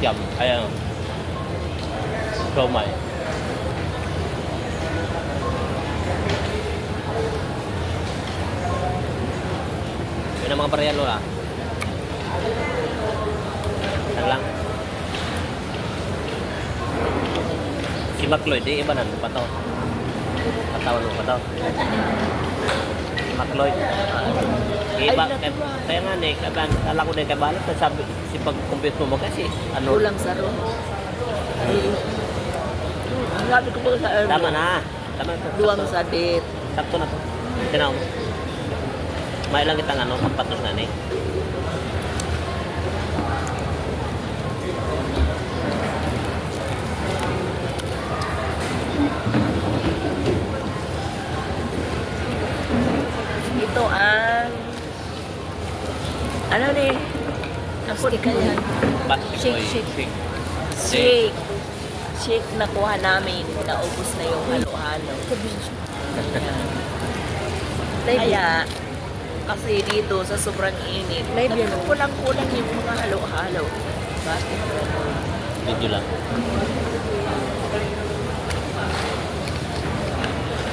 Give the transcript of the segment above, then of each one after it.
Kikiam. Ayan. Siomay. Yun ang mga barya lola. Yan lang. Si Macloyd, di iba na pa to. Katawan mo pa to. Si Macloyd. Iba, Ay, kaya, kaya nga ne, kaya, kala ko din kay Balak, sabi, si pag-compute mo mo kasi, ano, Kulang sa ro. Ay, ang sabi ko po sa early. Tama na. Tama na. Luwang sa date. Sakto na to. Tinaw mo. May lang kitang ano, sapatos na ni. Ito ang... Ano ni? Ako di kaya. Basket Shake, shake. Shake. Shake. Shake na kuha namin. Naubos na yung halo-halo. Kaya, kasi dito sa sobrang init, kulang-kulang yung mga halo-halo. Bakit? Video lang.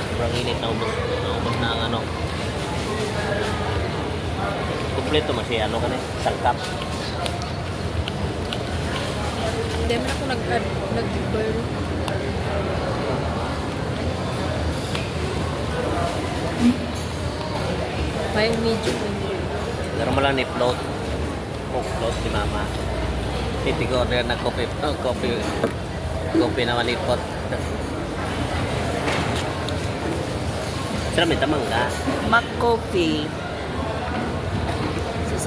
Sobrang init na ubos. Naubos na ang ano. Kompleto mo siya. Ano ka na? Sangkap. Hindi man ako nag-add, nag-burn. Five medium. Pero mo lang ni float. Coke float si mama. Titig order na coffee. Oh, coffee. Coffee naman ni pot. Sira may tamang ka. Mac coffee.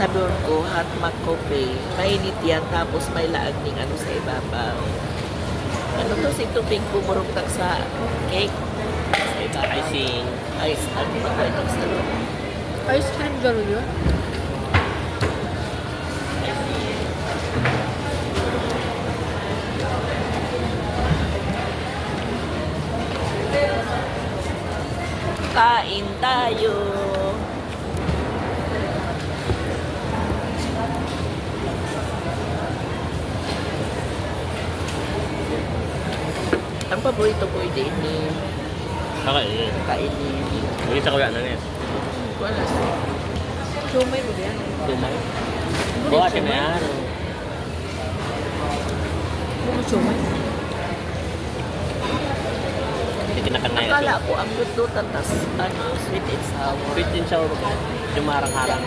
Sasabihin ko, hot mac coffee. Mainit yan, tapos may laag ng ano sa ibabaw. Ano to si tubig bumurugtag sa cake? Sa ibabaw. Icing. Ice, ano ba ba ito sa loob? Ice cream gano'n yun? Kain tayo! Paborito ko ni Okay. eh. kainin. Yung isa ko yan. Ano yan? Wala Sumay ba yan? Buha yung siya na yan. Ano sumay? Hindi kinakangay. Akala ko ang lututan tas ano, sweet and sour. Sweet din siya. Yung marang-harang.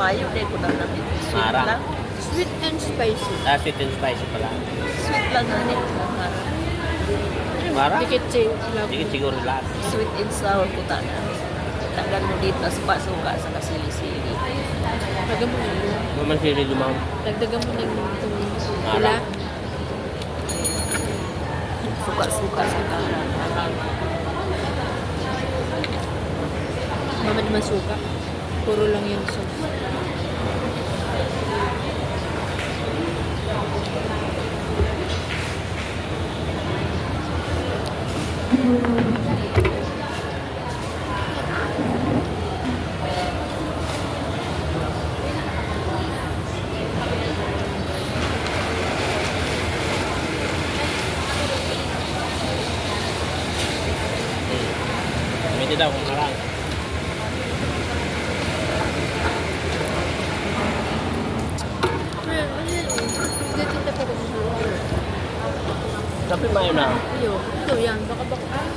Mayo din ko na namin. Sweet Marang. lang. Sweet and spicy. Ah, sweet and spicy pala. Sweet lang na din. Marang. Marang? Dikit love. Hindi siguro lahat. Sweet and sour ko ta na. Tanggal mo dito tas pasuka sa kasili-sili. Dagdagan mo yun. Naman sili lumang. Dagdagan mo yung itong Mara. Suka-suka sa karang. Mama naman suka. Puro lang yung sauce. Hindi daw kung marang. Ayun, ayun. Hindi tinta pa ko sa luha. Tapi mayo na. Iyo, ito yan. Baka baka. Ah.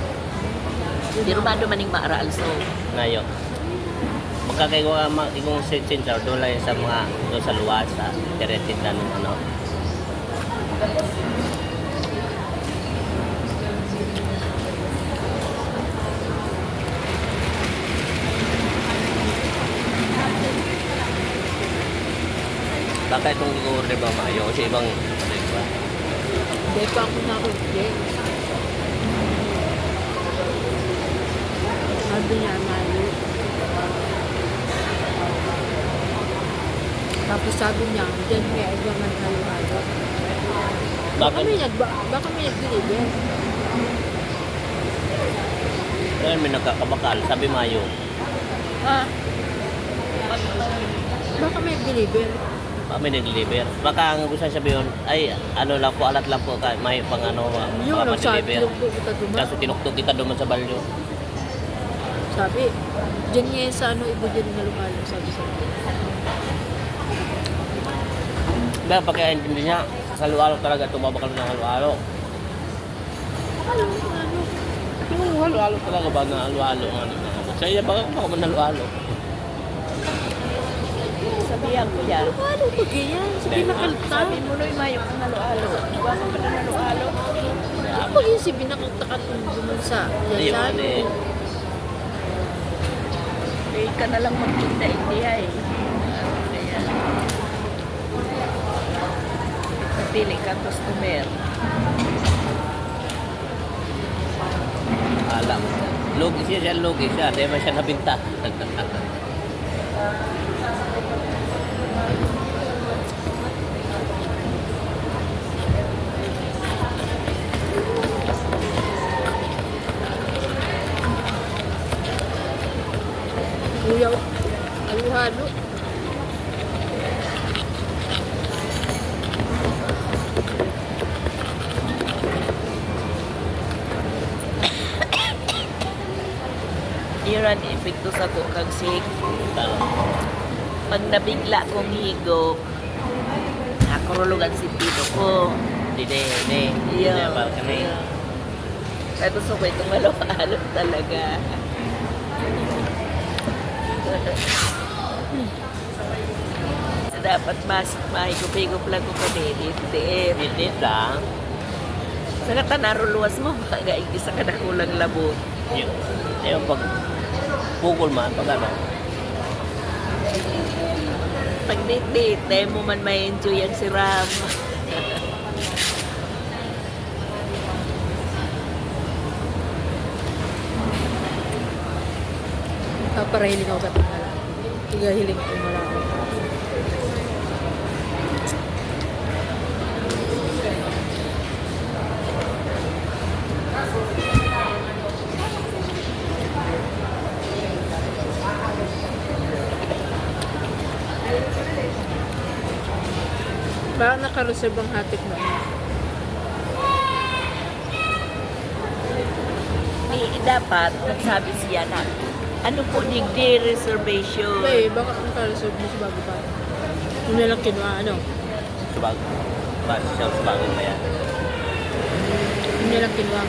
Di rumado maning maaral so. Ngayon. Magkakaiwa ka mag igong sit-sit sa doon lang sa mga doon sa luwas sa tiretinda ng ano. Baka itong i-order ba mayo kasi ibang ba? Hindi pa ako na-order. Sabi niya, mayo. Tapos sabi niya, dyan may iba man halo-halo. Baka may nag baka may nag-deliver. Ayun, may nagkakabakal. Sabi mayo. Ah. Baka may deliver. May nag-deliver. Baka ang gusto sabihin, ay ano lang po, alat lang po, may pang ano, ma-deliver. yung pupunta duman. Kaso tinuktok kita doon sa balyo. Sabi, dyan niya sa ano, ibo dyan na lumalo. Sabi sa Kaya pagkaintindi niya, sa lualo talaga tumabakal ng halo-halo. Ano, ano? Yung halo-halo talaga ba na halo-halo? Ano, sa iya, baka baka man halo-halo. Sabihan ko yan. Ano ba ganyan? Sabi Then, nakalta. Sabi mo na yung mayong ang halo-halo. Mo na halo-halo. Ano ba yung si binakagtakatong duman sa Hindi yung yan? ano eh. Eh, ka na lang magtinda, hindi ay. Ano na yan. Napili ka customer. Alam. Lugi siya siya, lugi siya. Di ba siya nabinta? Kuya, aluhalo. Iran epekto sa kukang sik. Pag nabigla kong higop, nakurulugan si tito ko. Hindi, Iya. para kami. Kaya gusto ko itong halo-halo talaga. Dapat mas mahigop-higop lang ko kami. Hindi. Hindi lang. Sa kata naruluwas mo, baka isa ka na kulang labo. Yung, yung pag pukul man, pag ano, Pag date-date, dahil mo man may enjoy ang si Ram. Paparahiling ako sa tingala. Higahiling ko malaki. Parang nakareserve ang hatik mo. Ni, dapat, nagsabi siya na, ano po digdi reservation? Bay, baka nakareserve mo sa bago pa. Kung nalang kinuha, ano? subag. Basta siya subagin ba yan? Kung nalang kinuha.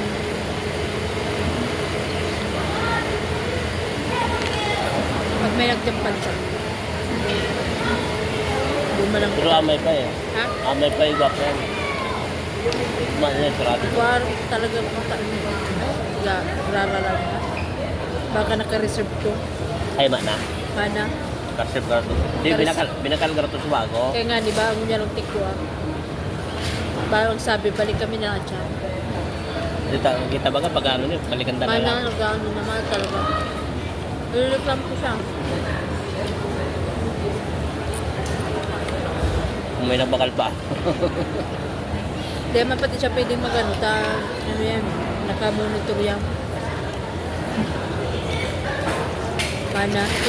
Pag may nagjampan siya. Bumalang Pero amay pa eh. Ha? Amay pa yung gwap yan. Man yan, sarado. War talaga mata Ya, rara lang. Baka naka-reserve ko. Ay, man na. Mana? Kasip ka ito. Hindi, binakal, binakal ka ito subago. Kaya nga, di ba, mo niya lang tikwa. Parang sabi, balik kami na dyan. Kita, kita ba ka pag ano niya, balikan na lang. Mana, nag-ano naman talaga. Niluluklam ko siya. May nabakal pa. Di man pati siya pwedeng mag-ano, ta, ano yan, naka-monitor yan. Mana,